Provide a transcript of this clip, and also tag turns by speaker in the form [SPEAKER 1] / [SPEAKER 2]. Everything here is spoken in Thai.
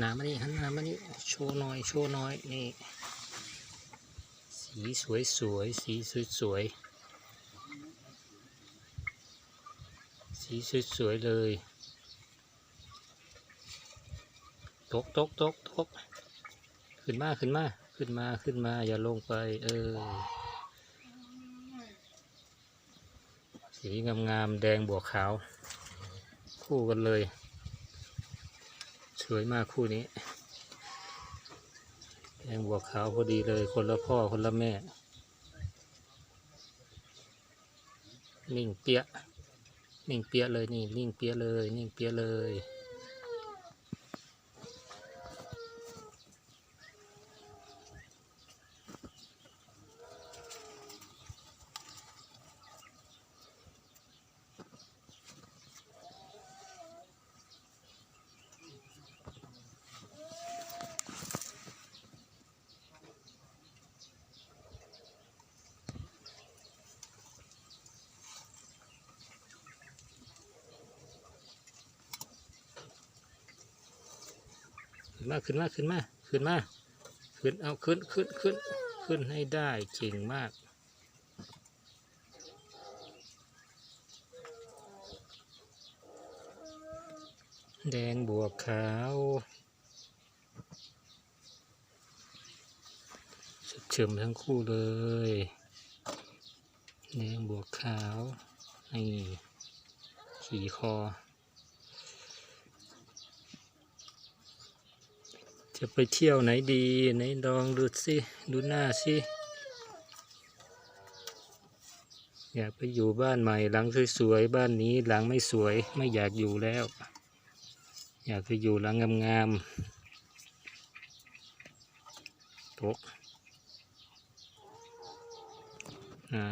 [SPEAKER 1] หนามานี่หันหนามานี่โชว์น่อยโชว์น่อยนี่สีสวยสวยสีสวยสวยสีสวยสวยเลยตกตกตกตกขึ้นมาขึ้นมาขึ้นมาขึ้นมาอย่าลงไปเออสีงามๆแดงบวกขาว คู่กันเลย สวยมากคู่นี้แดงบวกขาวพอดีเลยคนละพ่อคนละแม่ นิ่งเปี้ยะนิ่งเปี้ยะเลยนี่นิ่งเปี้ยะเลย นิ่งเปี้ยะเลย นมาขึ้นมาขึ้นมาขึ้นมาขึ้นเอาขึ้นขึ้นขึ้นขึ้นให้ได้เก่งมากแดงบวกขาวสุดเฉมทั้งคู่เลย แดงบวกขาว นี่ ขี่คอ จะไปเที่ยวไหนดี ไหนลองดูสิดูหน้าสิอยากไปอยู่บ้านใหม่หลังสวยๆบ้านนี้หลังไม่สวยไม่อยากอยู่แล้ว อยากไปอยู่หลังงามๆตกอ่า